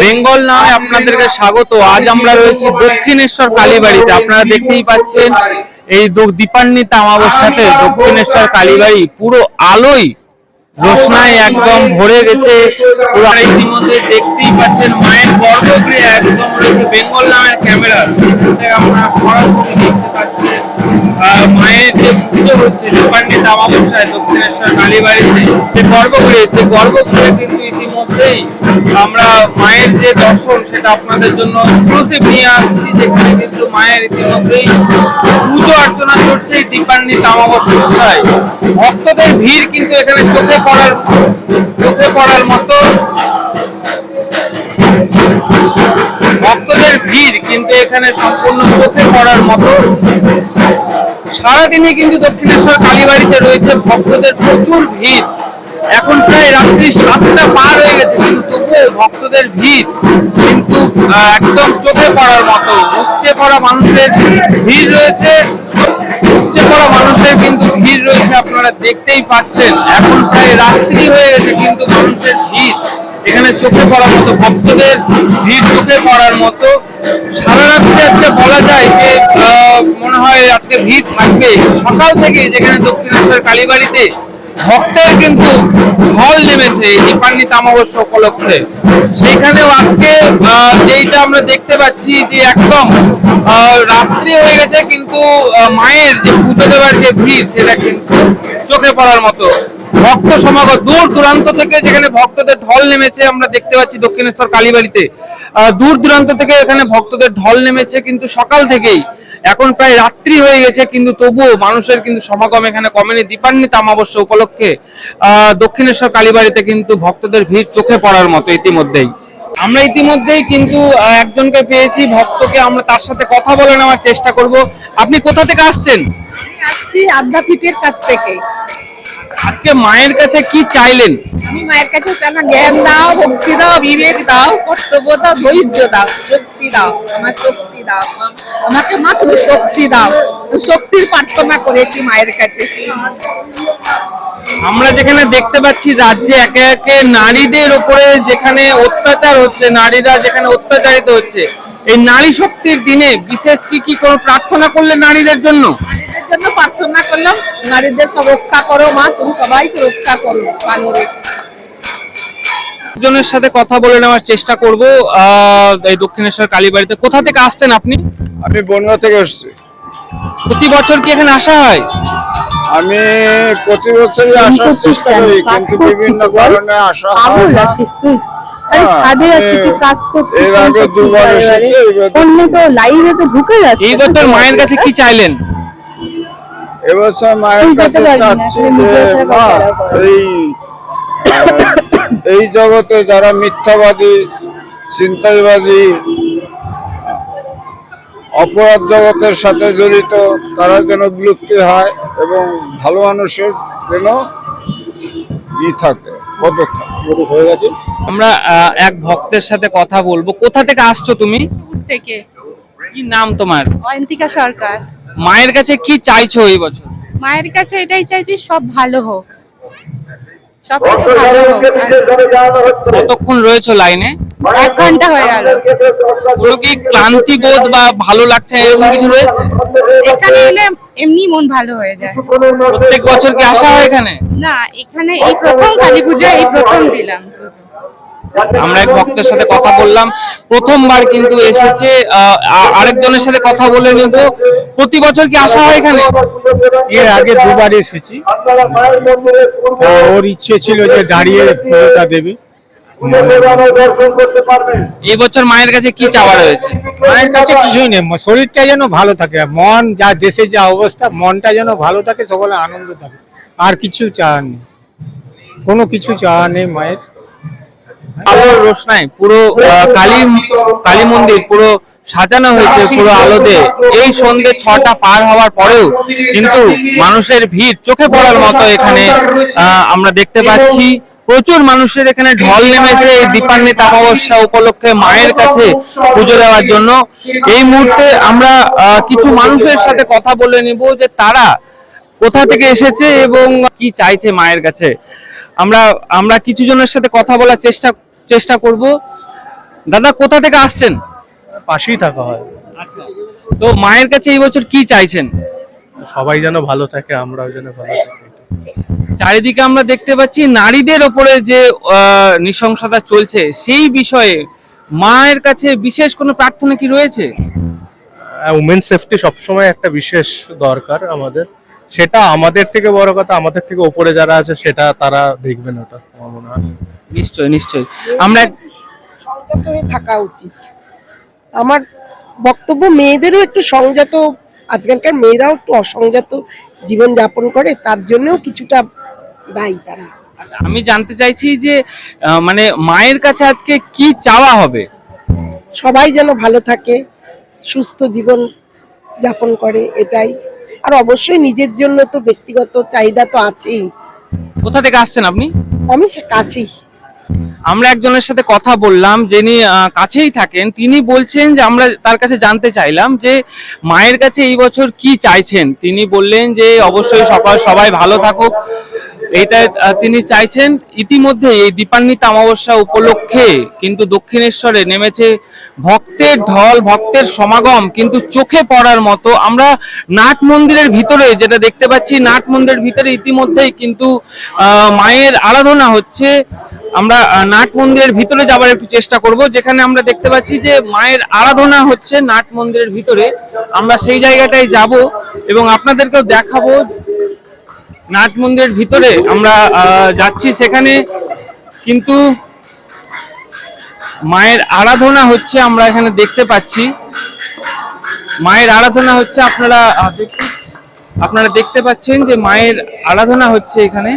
বেঙ্গল নামে আপনাদেরকে স্বাগত। আজ আমরা রয়েছি দক্ষিণেশ্বর কালীবাড়িতে। আপনারা দেখতেই পাচ্ছেন এই দীপান্বিত অমাবস্যাতে দক্ষিণেশ্বর কালীবাড়ি পুরো আলোয় রোশনায় একদম ভরে গেছে। ইতিমধ্যে দেখতেই পাচ্ছেন মায়ের গর্ভগৃহে একদম রয়েছে বেঙ্গল নামের ক্যামেরা। আপনারা সরাসরি দেখতে পাচ্ছেন। মায়ের যে পুজো হচ্ছে দীপান্বিত অমাবস্যায় দক্ষিণেশ্বর কালীবাড়িতে যে সেই গর্ভগৃহে কিন্তু ইতিমধ্যেই আমরা মায়ের যে দর্শন, সেটা আপনাদের জন্য এক্সক্লুসিভ নিয়ে আসছি। যেখানে কিন্তু মায়ের ইতিমধ্যেই পুজো অর্চনা চলছে এই দীপান্বিত অমাবস্যায়। ভক্তদের ভিড় কিন্তু এখানে চোখে পড়ার চোখে পড়ার মতো। ভক্তদের ভিড় কিন্তু এখানে সম্পূর্ণ চোখে পড়ার মতো। সারাদিনই কিন্তু দক্ষিণেশ্বর কালীবাড়িতে রয়েছে ভক্তদের প্রচুর ভিড়। এখন প্রায় রাত্রি সাতটা পার হয়ে গেছে, কিন্তু তবুও ভক্তদের ভিড়, কিন্তু একদম চোখে পড়ার মতো, উপচে পড়া মানুষের ভিড় রয়েছে, উপচে পড়া মানুষের কিন্তু ভিড় রয়েছে, আপনারা দেখতেই পাচ্ছেন। এখন প্রায় রাত্রি হয়ে গেছে, কিন্তু মানুষের ভিড়, এখানে চোখে পড়ার মতো, ভক্তদের ভিড় চোখে পড়ার মতো। সারা রাত্রি আজকে বলা যায় যে মনে হয় আজকে ভিড় থাকবে সকাল থেকে যেখানে দক্ষিণেশ্বর কালীবাড়িতে ভক্তের কিন্তু ঢল নেমেছে এই দীপান্বিত অমাবস্যা উপলক্ষে। সেখানেও আজকে যেইটা আমরা দেখতে পাচ্ছি যে একদম রাত্রি হয়ে গেছে কিন্তু মায়ের যে পুজো দেওয়ার যে ভিড়, সেটা কিন্তু চোখে পড়ার মতো। ভক্ত সমাগম দূর দূরান্ত থেকে যেখানে ভক্তদের ঢল নেমেছে, আমরা দেখতে পাচ্ছি দক্ষিণেশ্বর কালীবাড়িতে। দূর দূরান্ত থেকে এখানে ভক্তদের ঢল নেমেছে, কিন্তু সকাল থেকেই এখন প্রায় রাত্রি হয়ে গেছে কিন্তু তবুও মানুষের কিন্তু সমাগম এখানে কমেনি। দীপান্বিত অমাবস্যা উপলক্ষে আহ, দক্ষিণেশ্বর কালীবাড়িতে কিন্তু ভক্তদের ভিড় চোখে পড়ার মতো ইতিমধ্যেই। আমরা ইতিমধ্যেই কিন্তু একজনকে পেয়েছি ভক্তকে আমরা তার সাথে কথা বলে নেওয়ার চেষ্টা করব। আপনি কোথা থেকে আসছেন? আসছি আদ্যাপীঠের কাছ থেকে। আজকে মায়ের কাছে কি চাইলেন? আমি মায়ের কাছে কেন জ্ঞান দাও, ভক্তি দাও, বিবেক দাও, কর্তব্য দাও, ধৈর্য দাও, শক্তি দাও আমার শক্তি দাও, আমাকে মা তুমি শক্তি দাও। শক্তির প্রার্থনা করেছি মায়ের কাছে। আমরা যেখানে দেখতে পাচ্ছি রাজ্যে একে একে নারীদের উপরে যেখানে অত্যাচার হচ্ছে নারীরা যেখানে অত্যাচারিত হচ্ছে এই নারী শক্তির দিনে বিশেষ কি কি কোনো প্রার্থনা করলে নারীদের জন্য? নারীদের জন্য প্রার্থনা করলাম নারীদের রক্ষা করো মা তুমি সবাইকে রক্ষা করো ভালো জনের সাথে কথা বলে নেওয়ার চেষ্টা করব আহ, এই দক্ষিণেশ্বর কালীবাড়িতে। কোথা থেকে আসছেন আপনি? আমি বনগা থেকে এসেছি। প্রতি বছর কি এখানে আসা হয়? আমি প্রতি বছরই আসার চেষ্টা করি কিন্তু বিভিন্ন কারণে আসা হয় না। হ্যাঁ, মায়ের কাছে কি চাইলেন এবছর মায়ের কাছে চাচ্ছি। এই এই জগতে যারা মিথ্যাবাদী চিন্তাইবাদী অপরাধ জগতের সাথে জড়িত তারা যেন বিলুপ্তি হয় এবং ভালো মানুষের যেন ই থাকে হয়ে গেছে? আমরা আহ, এক ভক্তের সাথে কথা বলব। কোথা থেকে আসছো তুমি? থেকে। কি নাম তোমার? অয়ন্তিকা সরকার। মায়ের কাছে কি চাইছো এই বছর? মায়ের কাছে এটাই চাইছি সব ভালো হোক। সব কিছু ভালো হোক। কতক্ষণ রয়েছো লাইনে? এক ঘণ্টা হয়ে গেল। কোনো কি ক্লান্তি বোধ বা ভালো লাগছে এরকম কিছু রয়েছে? এখানে এলে এমনি মন ভালো হয়ে যায়। প্রত্যেক বছর কি আসা হয় এখানে? না এখানে এই প্রথম কালী পুজো এই প্রথম দিলাম। আমরা এক ভক্তের সাথে কথা বললাম। প্রথমবার কিন্তু এসেছে আহ, আরেকজনের সাথে কথা বলে নেব। প্রতি বছর কি আসা হয় এখানে? এর আগে দুবার এসেছি। ওর ইচ্ছে ছিল যে দাঁড়িয়ে পুজোটা দেবে। এই বছর মায়ের কাছে কি চাওয়া রয়েছে? মায়ের কাছে কিছুই নেই শরীরটা যেন ভালো থাকে মন যা দেশের যা অবস্থা মনটা যেন ভালো থাকে সকলে আনন্দ থাকে। আর কিছু চাওয়া নেই। কোনো কিছু চাওয়া নেই মায়ের। আলোর রোশনাই পুরো আহ, কালী কালী মন্দির পুরো সাজানো হয়েছে পুরো আলোতে। এই সন্ধে ছটা পার হওয়ার পরেও কিন্তু মানুষের ভিড় চোখে পড়ার মতো এখানে আহ, আমরা দেখতে পাচ্ছি। প্রচুর মানুষের এখানে ঢল নেমেছে এই দীপান্বিত অমাবস্যা উপলক্ষে মায়ের কাছে পুজো দেওয়ার জন্য। এই মুহূর্তে আমরা কিছু মানুষের সাথে কথা বলে নিব যে তারা কোথা থেকে এসেছে এবং কি চাইছে মায়ের কাছে। আমরা আমরা কিছু জনের সাথে কথা বলার চেষ্টা চেষ্টা করব। দাদা কোথা থেকে আসছেন? পাশেই থাকা হয়। আচ্ছা তো মায়ের কাছে এই বছর কি চাইছেন? সবাই যেন ভালো থাকে আমরাও যেন ভালো থাকি। চারিদিকে আমরা দেখতে পাচ্ছি নারীদের ওপরে যে নৃশংসতা চলছে সেই বিষয়ে মায়ের কাছে বিশেষ কোনো প্রার্থনা কি রয়েছে? উমেন সেফটি সবসময় একটা বিশেষ দরকার আমাদের। সেটা আমাদের থেকে বড় কথা আমাদের থেকে ওপরে যারা আছে সেটা তারা দেখবেন ওটা আমার মনে হয়। নিশ্চয় নিশ্চয় আমরা এক- সংযত হয়ে থাকা উচিত। আমার বক্তব্য মেয়েদেরও একটু সংযত আজকালকার মেয়েরাও একটু অসংযত জীবনযাপন করে তার জন্যও কিছুটা দায়ী তারা। আমি জানতে চাইছি যে মানে মায়ের কাছে আজকে কি চাওয়া হবে? সবাই যেন ভালো থাকে সুস্থ জীবন যাপন করে এটাই। আর অবশ্যই নিজের জন্য তো ব্যক্তিগত চাহিদা তো আছেই। কোথা থেকে আসছেন আপনি? আমি কাছেই। আমরা একজনের সাথে কথা বললাম, যিনি কাছেই থাকেন, তিনি বলছেন যে আমরা তার কাছে জানতে চাইলাম যে মায়ের কাছে এই বছর কি চাইছেন? তিনি বললেন যে অবশ্যই সকাল সবাই ভালো থাকুক। এইটা তিনি চাইছেন ইতিমধ্যে এই দীপান্বিত অমাবস্যা উপলক্ষে, কিন্তু দক্ষিণেশ্বরে নেমেছে ভক্তের ঢল, ভক্তের সমাগম, কিন্তু চোখে পড়ার মতো আমরা নাট মন্দিরের ভিতরে যেটা দেখতে পাচ্ছি, নাট মন্দিরের ভিতরে ইতিমধ্যেই কিন্তু মায়ের আরাধনা হচ্ছে। আমরা নাট মন্দিরের ভিতরে যাবার একটু চেষ্টা করব। যেখানে আমরা দেখতে পাচ্ছি যে মায়ের আরাধনা হচ্ছে নাট মন্দিরের ভিতরে। আমরা সেই জায়গাটায় যাব এবং আপনাদেরকেও দেখাবো নাট মন্দিরের ভিতরে আমরা যাচ্ছি সেখানে। কিন্তু মায়ের আরাধনা হচ্ছে আমরা এখানে দেখতে পাচ্ছি। মায়ের আরাধনা হচ্ছে আপনারা আপনারা দেখতে পাচ্ছেন যে মায়ের আরাধনা হচ্ছে এখানে।